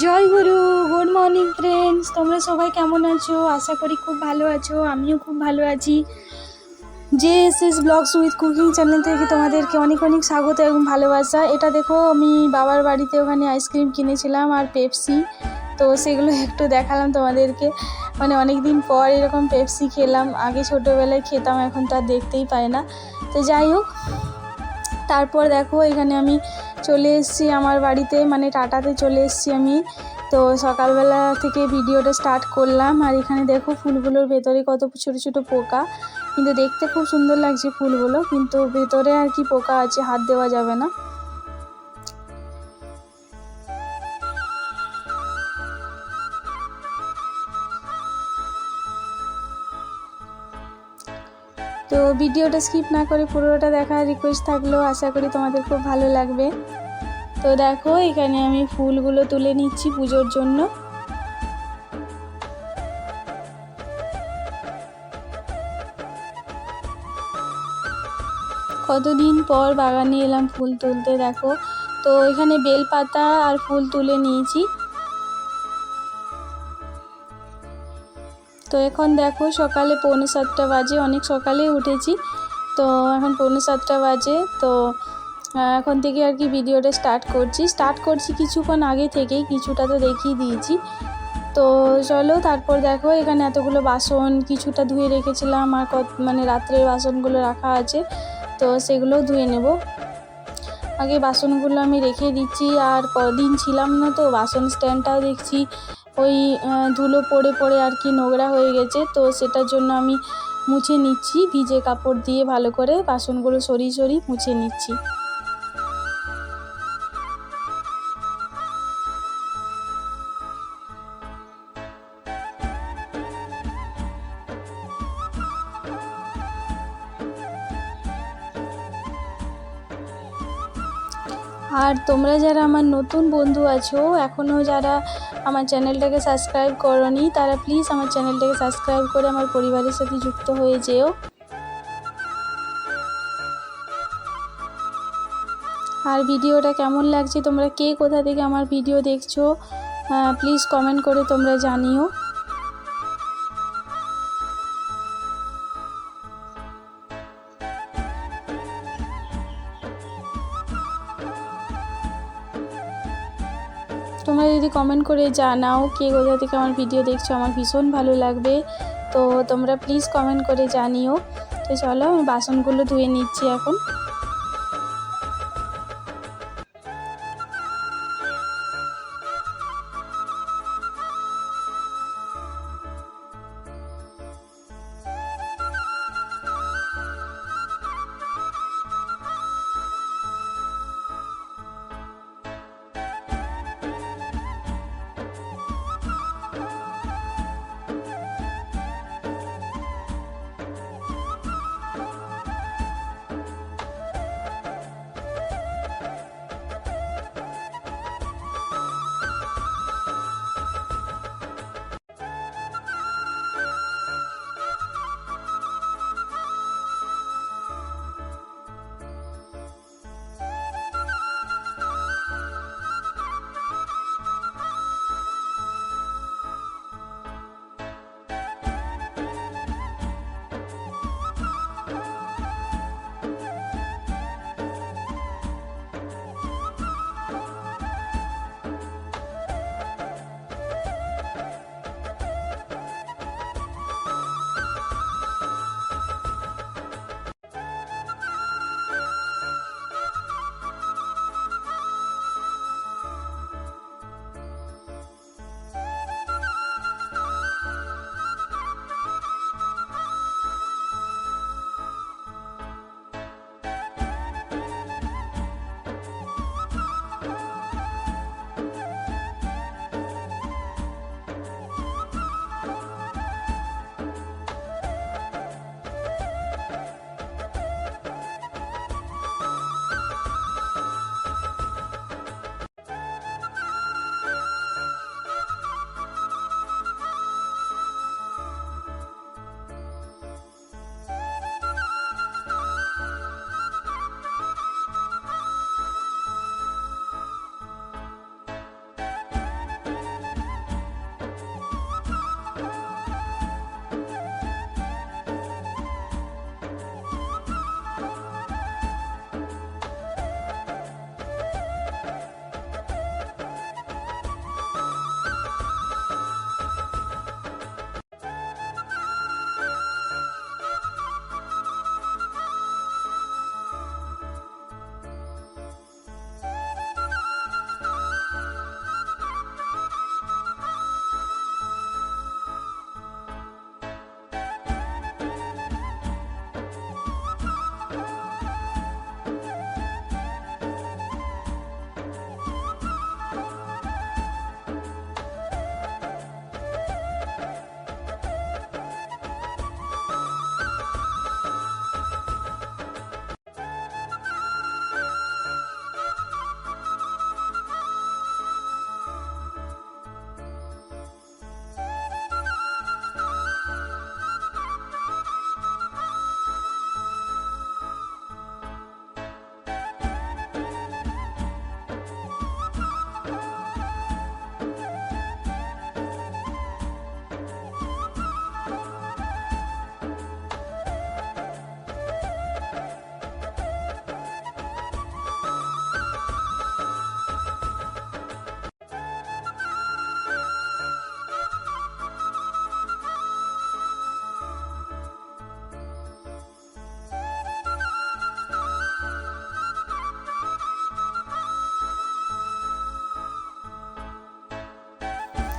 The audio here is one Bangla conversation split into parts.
জয় গুরু, গুড মর্নিং ফ্রেন্ডস তোমরা সবাই কেমন আছো? আশা করি খুব ভালো আছো, আমিও খুব ভালো আছি। J S S blogs with cooking channel থেকে তোমাদেরকে অনেক অনেক স্বাগত এবং ভালোবাসা। এটা দেখো, আমি বাবার বাড়িতে ওখানে আইসক্রিম কিনেছিলাম আর পেপসি তো সেগুলো একটু দেখালাম তোমাদেরকে। মানে অনেক দিন পর এরকম পেপসি খেলাম, আগে ছোটোবেলায় খেতাম, এখন তো আর দেখতেই পাই না। তো যাই হোক তারপর দেখো এখানে আমি চলে এসেছি আমার বাড়িতে মানে টাটাতে চলে এসেছি আমি। তো সকালবেলা থেকে ভিডিওটা স্টার্ট করলাম। আর এখানে দেখো ফুলগুলোর ভেতরে কত ছোট ছোট পোকা। কিন্তু দেখতে খুব সুন্দর লাগছে ফুলগুলো, কিন্তু ভেতরে আর কি পোকা আছে, হাত দেওয়া যাবে না। তো ভিডিওটা স্কিপ না করে পুরোটা দেখার রিকোয়েস্ট থাকলেও আশা করি তোমাদের খুব ভালো লাগবে। তো দেখো, এখানে আমি ফুলগুলো তুলে নিচ্ছি পুজোর জন্য। কতদিন পর বাগানে এলাম ফুল তুলতে, দেখো। তো এখানে বেলপাতা আর ফুল তুলে নিয়েছি। তো এখন দেখো সকালে পৌনে সাতটা বাজে, অনেক সকালে উঠেছি। তো এখন পৌনে সাতটা বাজে, তো এখন থেকে আর কি ভিডিওটা স্টার্ট করছি। স্টার্ট করছি কিছুক্ষণ আগে থেকেই, কিছুটা তো দেখিয়ে দিয়েছি। তো চলো, তারপর দেখো এখানে এতগুলো বাসন, কিছুটা ধুয়ে রেখেছিলাম আর কত মানে রাত্রের বাসনগুলো রাখা আছে, তো সেগুলোও ধুয়ে নেব। আগে বাসনগুলো আমি রেখে দিচ্ছি, আর কদিন ছিলাম না তো, বাসন স্ট্যান্ডটাও দেখছি। ওই ধুলো পড়ে পড়ে আর কি নোংরা হয়ে গেছে, তো সেটার জন্য আমি মুছে নিচ্ছি। ভিজে কাপড় দিয়ে ভালো করে বাসনগুলো সরিয়ে সরিয়ে মুছে নিচ্ছি। তোমরা যারা আমার নতুন বন্ধু আছো এখনও যারা আমার চ্যানেলটাকে সাবস্ক্রাইব করনি, তারা প্লিজ আমার চ্যানেলটাকে সাবস্ক্রাইব করে আমার পরিবারের সাথে যুক্ত হয়ে যেও। আর ভিডিওটা কেমন লাগছে? তোমরা কে কোথা থেকে আমার ভিডিও দেখছ প্লিজ কমেন্ট করে তোমরা জানিও। তোমরা যদি কমেন্ট করে জানাও কে কোথা থেকে আমার ভিডিও দেখছ, আমার ভীষণ ভালো লাগবে। তো তোমরা প্লিজ কমেন্ট করে জানিও। তো চলো আমি বাসনগুলো ধুয়ে নিচ্ছি এখন।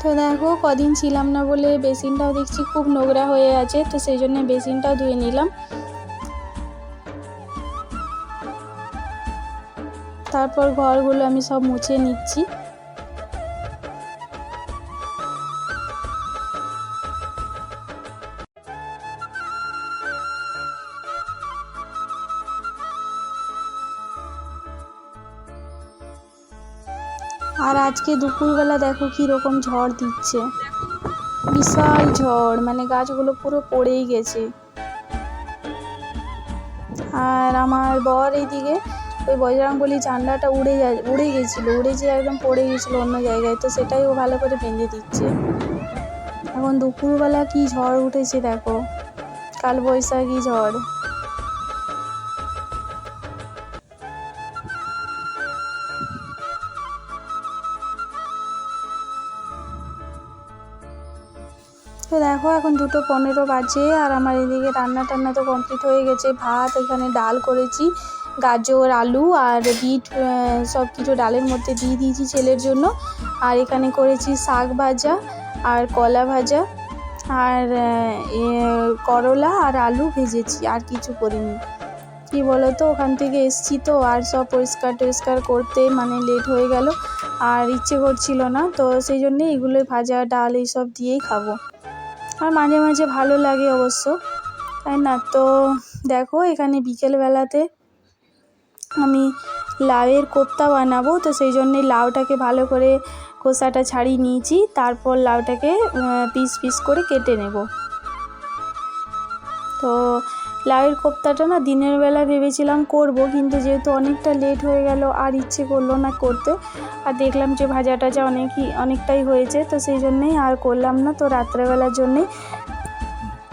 তো দেখো কদিন ছিলাম না বলে বেসিনটাও দেখছি খুব নোংরা হয়ে আছে, তো সেই জন্য বেসিনটাও ধুয়ে নিলাম। তারপর ঘরগুলো আমি সব মুছে নিচ্ছি। আর আজকে দুপুরবেলা দেখো কী রকম ঝড় দিচ্ছে। বিশাল ঝড় মানে গাছগুলো পুরো পড়েই গেছে। আর আমার বর এইদিকে ওই বজরাঙ্গলি চান্ডাটা উড়ে যা, উড়ে গেছিল, উড়ে যেয়ে একদম পড়ে গেছিল অন্য জায়গায়। তো সেটাই ও ভালো করে বেঁধে দিচ্ছে। এখন দুপুরবেলা কি ঝড় উঠেছে দেখো। কাল বৈশাখী ঝড়। দেখো, এখন দুটো পনেরো বাজে আর আমার এদিকে রান্না টান্না তো কমপ্লিট হয়ে গেছে। ভাত, এখানে ডাল করেছি, গাজর, আলু আর বিট সব কিছু ডালের মধ্যে দিয়ে দিয়েছি ছেলের জন্য। আর এখানে করেছি শাক ভাজা আর কলা ভাজা আর করলা আর আলু ভেজেছি, আর কিছু করিনি। কি বলো তো ওখান থেকে এসছি তো, আর সব পরিষ্কার টরিষ্কার করতে মানে লেট হয়ে গেল। আর ইচ্ছে করছিল না, তো সেই জন্যে এগুলো ভাজা, ডাল এইসব দিয়েই খাব। আর মাঝে মাঝে ভালো লাগে অবশ্য। তাই না? তো দেখো, এখানে বিকেলবেলাতে আমি লাউয়ের কোপ্তা বানাবো। তো সেই জন্যে লাউটাকে ভালো করে খোসাটা ছাড়িয়ে নিয়েছি। তারপর লাউটাকে পিস পিস করে কেটে নেব। তো লাউয়ের কোপ্তাটা না দিনের বেলা ভেবেছিলাম করব, কিন্তু যেহেতু অনেকটা লেট হয়ে গেল, আর ইচ্ছে করল না করতে, আর দেখলাম যে ভাজা টাজা অনেকই, অনেকটাই হয়েছে, তো সেই জন্যেই আর করলাম না। তো রাত্রেবেলার জন্যেই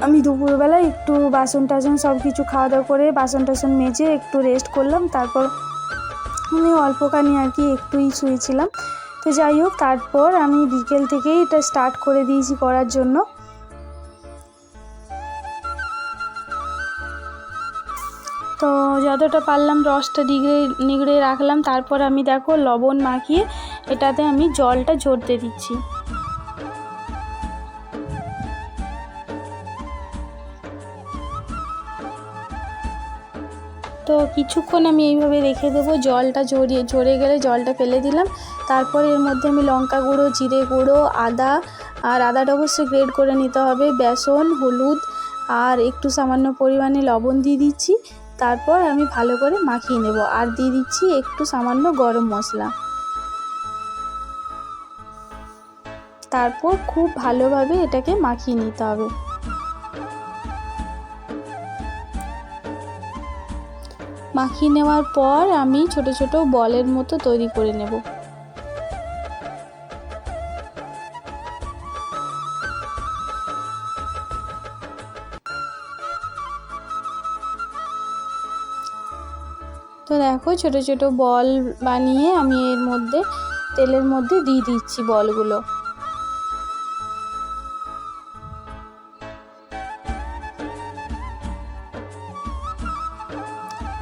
আমি দুপুরবেলা একটু বাসন টাসন সব কিছু খাওয়া দাওয়া করে বাসন টাসন মেজে একটু রেস্ট করলাম, তারপর আমি অল্পখানি আর কি একটুই শুয়েছিলাম। তো যাই হোক, তারপর আমি বিকেল থেকেই এটা স্টার্ট করে দিয়েছি করার জন্য। তো যতটা পারলাম রসটা নিগড়ে নিগড়ে রাখলাম। তারপর আমি দেখো লবণ মাখিয়ে এটাতে আমি জলটা ঝরতে দিচ্ছি। তো কিছুক্ষণ আমি এইভাবে রেখে দেবো। জলটা ঝরিয়ে ঝরে গেলে জলটা ফেলে দিলাম। তারপর এর মধ্যে আমি লঙ্কা গুঁড়ো, জিরে গুঁড়ো, আদা আর আদাটা অবশ্যই গ্রেড করে নিতে হবে। বেসন, হলুদ আর একটু সামান্য পরিমাণে লবণ দিয়ে দিচ্ছি। তারপর আমি ভালো করে মাখিয়ে নেব আর দিয়ে দিচ্ছি একটু সামান্য গরম মশলা। তারপর খুব ভালোভাবে এটাকে মাখিয়ে নিতে হবে। মাখিয়ে নেওয়ার পর আমি ছোট ছোট বলের মতো তৈরি করে নেব। ছোট ছোট বল বানিয়ে আমি এর মধ্যে, তেলের মধ্যে দিয়ে দিচ্ছি বলগুলো।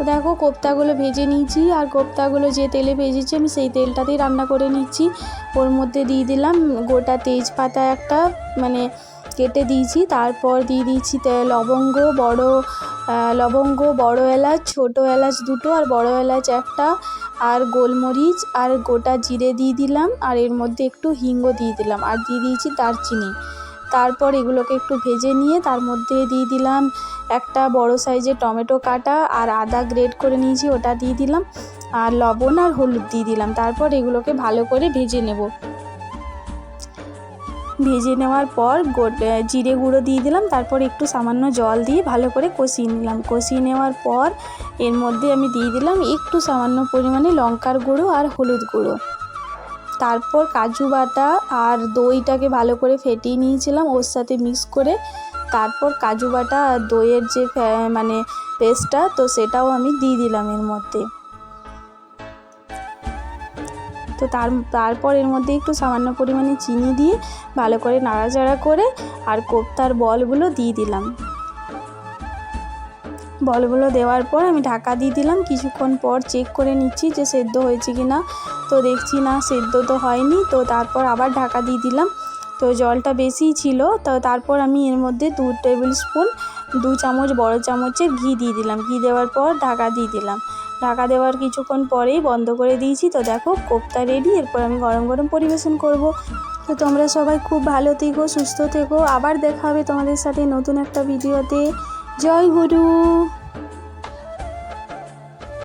দেখো কোপ্তাগুলো ভেজে নিয়েছি, আর কোপ্তাগুলো যে তেলে ভেজেছি আমি সেই তেলটাতেই রান্না করে নিচ্ছি। ওর মধ্যে দিয়ে দিলাম গোটা তেজপাতা একটা মানে কেটে দিয়েছি। তারপর দিয়ে দিয়েছি তে- লবঙ্গ বড় লবঙ্গ, বড় এলাচ, ছোটো এলাচ দুটো আর বড় এলাচ একটা, আর গোলমরিচ আর গোটা জিরে দিয়ে দিলাম। আর এর মধ্যে একটু হিঙ্গ দিয়ে দিলাম। আর দিয়ে দিয়েছি দারচিনি। তারপর এগুলোকে একটু ভেজে নিয়ে তার মধ্যে দিয়ে দিলাম একটা বড় সাইজের টমেটো কাটা আর আদা গ্রেট করে নিয়েছি, ওটা দিয়ে দিলাম। আর লবণ আর হলুদ দিয়ে দিলাম। তারপর এগুলোকে ভালো করে ভেজে নেব। ভেজে নেওয়ার পর জিরে গুঁড়ো দিয়ে দিলাম, তারপর একটু সামান্য জল দিয়ে ভালো করে কষিয়ে নিলাম। কষিয়ে নেওয়ার পর এর মধ্যে আমি দিয়ে দিলাম একটু সামান্য পরিমাণে লঙ্কার গুঁড়ো আর হলুদ গুঁড়ো। তারপর কাজু বাটা আর দইটাকে ভালো করে ফেটিয়ে নিয়েছিলাম ওর সাথে মিক্স করে। তারপর কাজু বাটা আর দইয়ের যে মানে পেস্টটা, তো সেটাও আমি দিয়ে দিলাম এর মধ্যে। তো তার, তারপর এর মধ্যে একটু সামান্য পরিমাণে চিনি দিয়ে ভালো করে নাড়াচাড়া করে আর কোপ্তার বলগুলো দিয়ে দিলাম। বলগুলো দেওয়ার পর আমি ঢাকা দিয়ে দিলাম। কিছুক্ষণ পর চেক করে নিচ্ছি যে সেদ্ধ হয়েছে কি না তো দেখছি না, সেদ্ধ তো হয়নি। তো তারপর আবার ঢাকা দিয়ে দিলাম। তো জলটা বেশিই ছিল। তো তারপর আমি এর মধ্যে দু টেবিল স্পুন, দু চামচ বড় চামচের ঘি দিয়ে দিলাম। ঘি দেওয়ার পর ঢাকা দিয়ে দিলাম। ঢাকা দেওয়ার কিছুক্ষণ পরেই বন্ধ করে দিয়েছি। তো দেখো, কোপ্তা রেডি এরপর আমি গরম গরম পরিবেশন করব। তো তোমরা সবাই খুব ভালো থেকো, সুস্থ থেকো। আবার দেখা হবে তোমাদের সাথে নতুন একটা ভিডিওতে জয় গুরু!